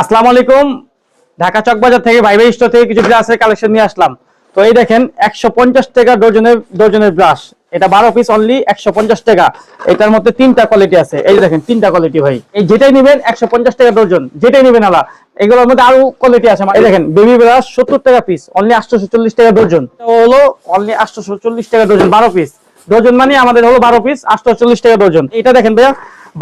আসসালামু আলাইকুম। ঢাকা চকবাজার থেকে ভাই ভাই স্টোর থেকে কিছু ব্রাশের কালেকশন নিয়ে আসলাম। তো এই দেখেন, একশো পঞ্চাশ টাকা ডজনের ডজনের ব্রাশ। এটা বারো পিস অনলি একশো পঞ্চাশ টাকা। এটার মধ্যে তিনটা কোয়ালিটি আছে। এই দেখেন, তিনটা কোয়ালিটি ভাই। এই যেটাই নেবেন, একশো পঞ্চাশ টাকা ডজন। যেটাই নেবেন আলা, এগুলোর মধ্যে আরও কোয়ালিটি আছে। এই দেখেন বেবি ব্রাশ সত্তর টাকা পিস অনলি আটশোশো চল্লিশ টাকা ডজন। হলো অনলি আটশোশো চল্লিশ টাকা ডজন, বারো পিস ডজন মানে আমাদের হলো বারো পিস আটশো চল্লিশ টাকা ডজন। এটা দেখেন ভাইয়া,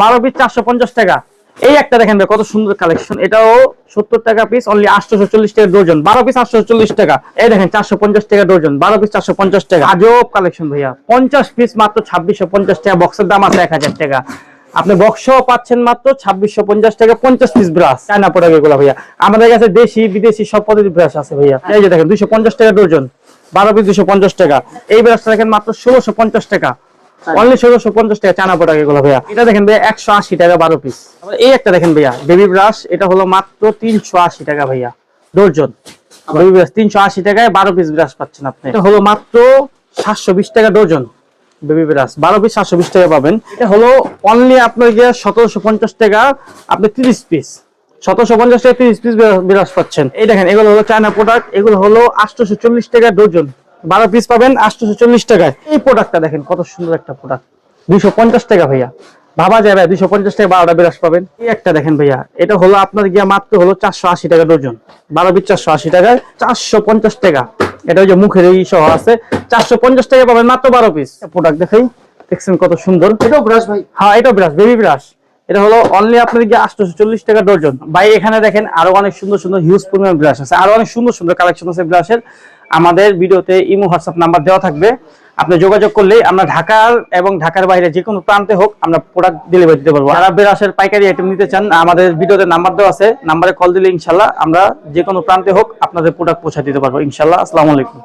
বারো পিস চারশো পঞ্চাশ টাকা। এই একটা দেখেন কত সুন্দর কালেকশন এটাও সত্তর টাকা পিস অনলি আটশো চল্লিশ টাকা ডজন বারো পিস আটশো চল্লিশ টাকা। এই দেখেন, চারশো পঞ্চাশ টাকা ডজন বারো পিস চারশো পঞ্চাশ টাকা। আজব কালেকশন ভাইয়া। পঞ্চাশ পিস মাত্র ছাব্বিশশো পঞ্চাশ টাকা। বক্সের দাম আছে এক হাজার টাকা। আপনি বক্সও পাচ্ছেন মাত্র ছাব্বিশশো পঞ্চাশ টাকা, পঞ্চাশ পিস ব্রাশ চায়না প্রোডাক্ট এগুলো ভাইয়া। আমাদের কাছে দেশি, বিদেশি সব পদ্ধতি ব্রাশ আছে ভাইয়া। এই যে দেখেন, দুইশো পঞ্চাশ টাকা ডজন বারো পিস দুশো পঞ্চাশ টাকা। এই ব্রাশটা দেখেন মাত্র ষোলোশো পঞ্চাশ টাকা। অনলি ষোলোশো পঞ্চাশ টাকা চানা প্রোডাক্ট এগুলো ভাইয়া। এটা দেখেন ভাইয়া একশো আশি টাকা বারো পিস এই একটা দেখেন ভাইয়া বেবি ব্রাশ এটা হলো মাত্র তিনশো আশি টাকা ভাইয়া ডর্জন বেবি ব্রাশ তিনশো আশি টাকায় বারো পিস ব্রাশ পাচ্ছেন আপনি। এটা হলো মাত্র সাতশো বিশ টাকা ডর্জন বেবি ব্রাশ বারো পিস সাতশো বিশ টাকা পাবেন। এটা হলো অনলি আপনার গিয়ে সতেরোশো পঞ্চাশ টাকা আপনি তিরিশ পিস সতেরোশো পঞ্চাশ টাকা তিরিশ পিস বিরাজ পাচ্ছেন। এই দেখেন এগুলো হলো চায়না প্রোডাক্ট এগুলো হলো আটশোশো চল্লিশ টাকা ডজন বারো পিস পাবেন আটশোশো চল্লিশ টাকায়। এই প্রোডাক্টটা দেখেন কত সুন্দর একটা প্রোডাক্ট দুইশো পঞ্চাশ টাকা ভাইয়া। ভাবা যায় ভাই দুইশো পঞ্চাশ টাকা বারোটা বিরাজ পাবেন। এই একটা দেখেন ভাইয়া এটা হলো আপনার গিয়া মাত্র হলো চারশো আশি টাকা ডজন। বারো পিস চারশো আশি টাকায় চারশো পঞ্চাশ টাকা। এটা ওই যে মুখের এই সহ আছে। চারশো পঞ্চাশ টাকা পাবেন মাত্র বারো পিস প্রোডাক্ট দেখাই দেখছেন কত সুন্দর। এটাও ব্রাশ ভাই। হ্যাঁ এটা ব্রাশ বেবি ব্রাশ এটা হলো অনলি আপনার গিয়ে আটশোশো চল্লিশ টাকা ডর্জন ভাই এখানে দেখেন আরও অনেক সুন্দর সুন্দর হিউজ পরিমাণ ব্রাশ আছে। আরও অনেক সুন্দর সুন্দর কালেকশন আছে ব্রাশের আমাদের ভিডিওতে ইমো, হোয়াটসঅ্যাপ নাম্বার দেওয়া থাকবে। আপনি যোগাযোগ করলেই আমরা ঢাকার এবং ঢাকার বাইরে যে কোনো প্রান্তে হোক আমরা প্রোডাক্ট ডেলিভারি দিতে পারব। যারা বেরাসের পাইকারি আইটেম নিতে চান, আমাদের ভিডিওতে নাম্বার দেওয়া আছে, নাম্বারে কল দিলে ইনশাল্লাহ আমরা যে কোনো প্রান্তে হোক আপনাদের প্রোডাক্ট পৌঁছে দিতে পারব। ইনশাল্লাহ আসসালামু আলাইকুম।